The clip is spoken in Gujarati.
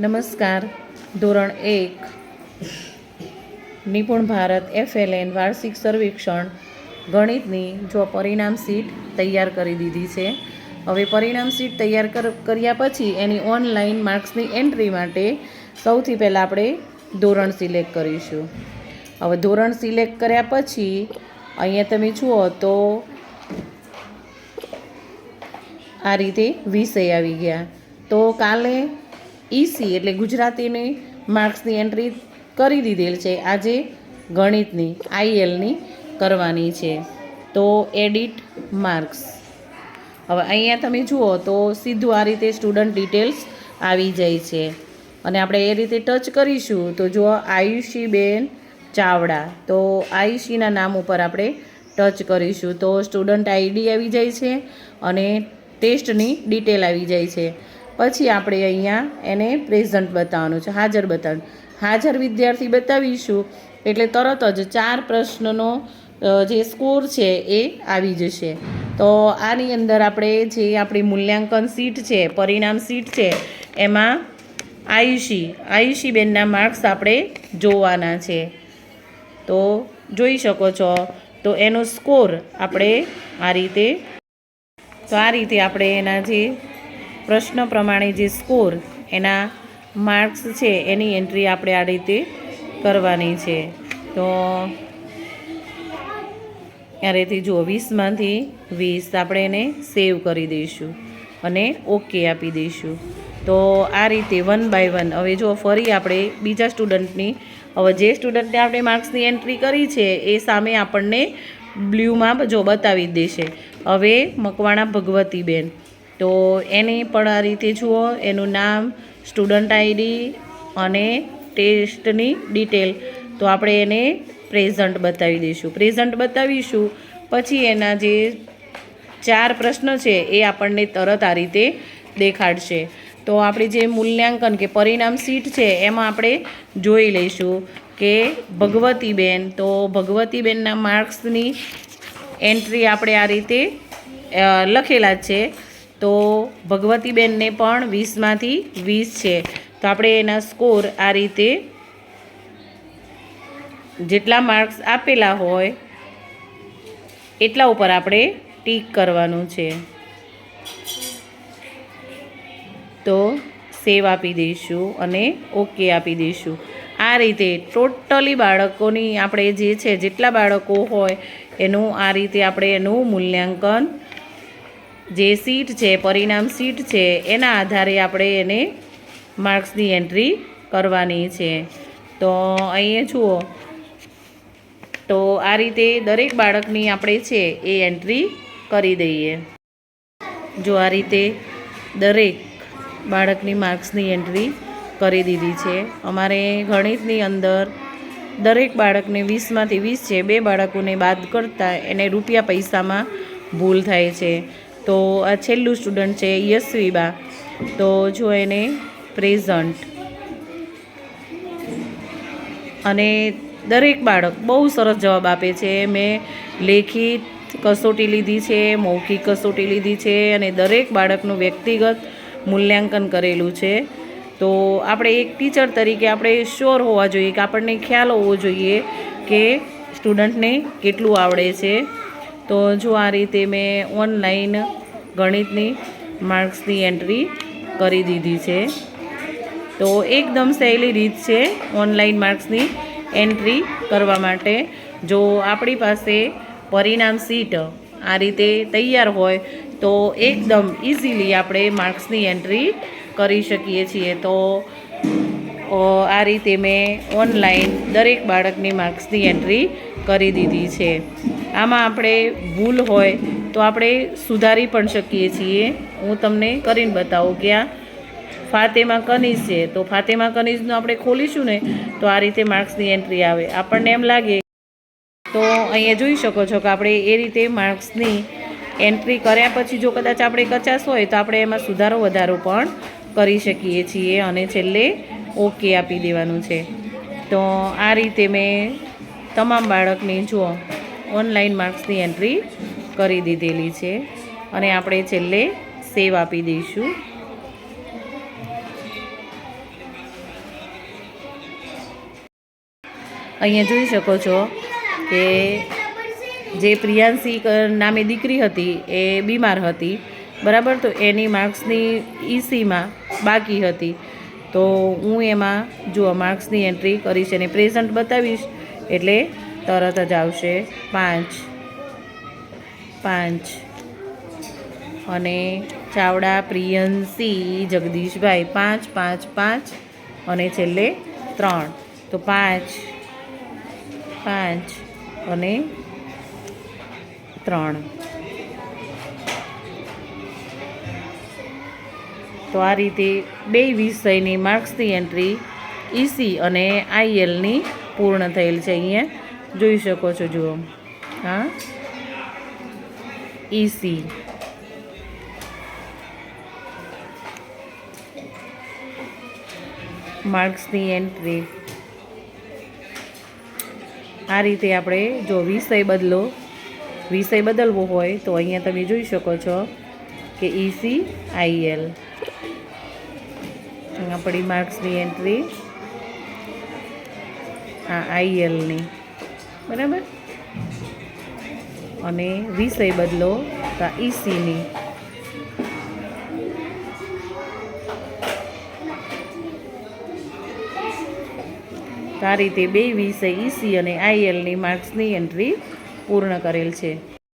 નમસ્કાર. ધોરણ એક. નિપુણ ભારત એફએલએન વાર્ષિક સર્વેક્ષણ ગણિતની જો પરિણામ શીટ તૈયાર કરી દીધી છે. હવે પરિણામ શીટ તૈયાર કર- કર્યા પછી એની ઓનલાઈન માર્ક્સની એન્ટ્રી માટે સૌથી પહેલાં આપણે ધોરણ સિલેક્ટ કરીશું. હવે ધોરણ સિલેક્ટ કર્યા પછી અહીંયા તમે જુઓ તો આ રીતે વિષય આવી ગયા. તો કાલે ઈસી એટલે ગુજરાતીની માર્ક્સની એન્ટ્રી કરી દીધેલ છે. આજે ગણિતની આઈએલની કરવાની છે. તો એડિટ માર્ક્સ. હવે અહીંયા તમે જુઓ તો સીધું આ રીતે સ્ટુડન્ટ ડિટેલ્સ આવી જાય છે. અને આપણે એ રીતે ટચ કરીશું તો જુઓ આયુષીબેન ચાવડા. તો આયુષીના નામ ઉપર આપણે ટચ કરીશું. તો સ્ટુડન્ટ આઈડી આવી જાય છે અને ટેસ્ટની ડિટેલ આવી જાય છે. પછી આપણે અહીંયા એને પ્રેઝન્ટ બતાવવાનું છે, હાજર બતાવવાનું. હાજર વિદ્યાર્થી બતાવીશું, એટલે તરત જ ચાર પ્રશ્નનો જે સ્કોર છે એ આવી જશે. તો આની અંદર આપણે જે આપણી મૂલ્યાંકન સીટ છે, પરિણામ સીટ છે, એમાં આયુષી આયુષી બેનના માર્ક્સ આપણે જોવાના છે. તો જોઈ શકો છો, તો એનો સ્કોર આપણે આ રીતે, તો આ રીતે આપણે એના જે પ્રશ્ન પ્રમાણે જે સ્કોર એના માર્ક્સ છે, એની એન્ટ્રી આપણે આ રીતે કરવાની છે. તો આ રીતે જુઓ વીસમાંથી વીસ આપણે એને સેવ કરી દઈશું અને ઓકે આપી દઈશું. તો આ રીતે વન બાય વન. હવે જો ફરી આપણે બીજા સ્ટુડન્ટની, હવે જે સ્ટુડન્ટને આપણે માર્ક્સની એન્ટ્રી કરી છે, એ સામે આપણને બ્લ્યુમાં જો બતાવી દેશે. હવે મકવાણા ભગવતીબેન. તો એને પણ આ રીતે જુઓ, એનું નામ સ્ટુડન્ટ આઈડી અને ટેસ્ટની ડિટેલ તો આપણે એને પ્રેઝન્ટ બતાવી દઈશું. પ્રેઝન્ટ બતાવીશું, પછી એના જે ચાર પ્રશ્ન છે એ આપણને તરત આ રીતે દેખાડશે. તો આપણી જે મૂલ્યાંકન કે પરિણામ સીટ છે, એમાં આપણે જોઈ લઈશું કે ભગવતીબેન, તો ભગવતીબેનના માર્ક્સની એન્ટ્રી આપણે આ રીતે લખેલા છે. તો ભગવતીબેનને પણ વીસમાંથી વીસ છે. તો આપણે એના સ્કોર આ રીતે જેટલા માર્ક્સ આપેલા હોય, એટલા ઉપર આપણે ટીક કરવાનું છે. તો સેવ આપી દઈશું અને ઓકે આપી દઈશું. આ રીતે ટોટલી બાળકોની આપણે જે છે, જેટલા બાળકો હોય, એનું આ રીતે આપણે એનું મૂલ્યાંકન જે સીટ છે, પરિણામ સીટ છે, એના આધારે આપણે એને માર્ક્સની એન્ટ્રી કરવાની છે. તો અહીંયા જુઓ. તો આ રીતે દરેક બાળકની આપણે છે, એ એન્ટ્રી કરી દઈએ. જો આ રીતે દરેક બાળકની માર્ક્સની એન્ટ્રી કરી દીધી છે. અમારે ગણિતની અંદર દરેક બાળકને વીસમાંથી વીસ છે બે બાળકોને બાદ કરતાં એને રૂપિયા પૈસામાં ભૂલ થાય છે. તો આ છેલ્લું સ્ટુડન્ટ છે યશવીબા. તો જો એને પ્રેઝન્ટ. અને દરેક બાળક બહુ સરસ જવાબ આપે છે. મેં લેખિત કસોટી લીધી છે, મૌખિક કસોટી લીધી છે અને દરેક બાળકનું વ્યક્તિગત મૂલ્યાંકન કરેલું છે. તો આપણે એક ટીચર તરીકે આપણે શ્યોર હોવા જોઈએ કે આપણને ખ્યાલ હોવો જોઈએ કે સ્ટુડન્ટને કેટલું આવડે છે. તો જો આ રીતે મેં ઓનલાઈન ગણિતની માર્ક્સની એન્ટ્રી કરી દીધી છે. તો એકદમ સહેલી રીત છે ઓનલાઈન માર્ક્સની એન્ટ્રી કરવા માટે. જો આપણી પાસે પરિણામ સીટ આ રીતે તૈયાર હોય તો એકદમ ઇઝીલી આપણે માર્ક્સની એન્ટ્રી કરી શકીએ છીએ. તો આ રીતે મેં ઓનલાઈન દરેક બાળકની માર્ક્સની એન્ટ્રી કરી દીધી છે. આમાં આપણે ભૂલ હોય તો આપણે સુધારી પણ શકીએ છીએ. હું તમને કરીને બતાવું કે આ ફાતેમા કનીઝ છે. તો ફાતેમા કનીઝનું આપણે ખોલીશું ને, તો આ રીતે માર્ક્સની એન્ટ્રી આવે. આપણને એમ લાગે તો અહીંયા જોઈ શકો છો કે આપણે એ રીતે માર્ક્સની એન્ટ્રી કર્યા પછી જો કદાચ આપણે કચાશ હોય તો આપણે એમાં સુધારો વધારો પણ કરી શકીએ છીએ અને છેલ્લે ઓકે આપી દેવાનું છે. તો આ રીતે મેં તમામ બાળકની જુઓ. ઓનલાઈન માર્ક્સની એન્ટ્રી કરી દીધેલી છે. અને આપણે છેલ્લે સેવ આપી દઈશું. અહીંયા જોઈ શકો છો કે જે પ્રિયાંશી નામે દીકરી હતી એ બીમાર હતી. બરાબર? તો એની માર્ક્સની ઈસીમાં બાકી હતી. તો હું એમાં જો માર્ક્સની એન્ટ્રી કરીશ અને પ્રેઝન્ટ બતાવીશ. એટલે તરત જ આવશે. પાંચ. પાંચ. અને ચાવડા પ્રિયંસી જગદીશભાઈ, પાંચ પાંચ પાંચ. અને છેલ્લે ત્રણ. તો પાંચ. પાંચ. અને ત્રણ. તો આ રીતે બે વિષયની માર્ક્સની એન્ટ્રી ઈસી અને આઈએલની પૂર્ણ થયેલ છે અહીંયા. જોઈ શકો છો, જુઓ. હા? ઈસી માર્ક્સની એન્ટ્રી આ રીતે આપણે જો વિષય બદલો, વિષય બદલવો હોય તો અહીંયા તમે જોઈ શકો છો કે ઈસી આઈએલ આપણી માર્ક્સની એન્ટ્રી આ આઈએલની બરાબર? અને વિષય બદલો તો ઈસીની આ રીતે બે વિષય ઈસી અને આઈએલની માર્ક્સની એન્ટ્રી પૂર્ણ કરેલ છે.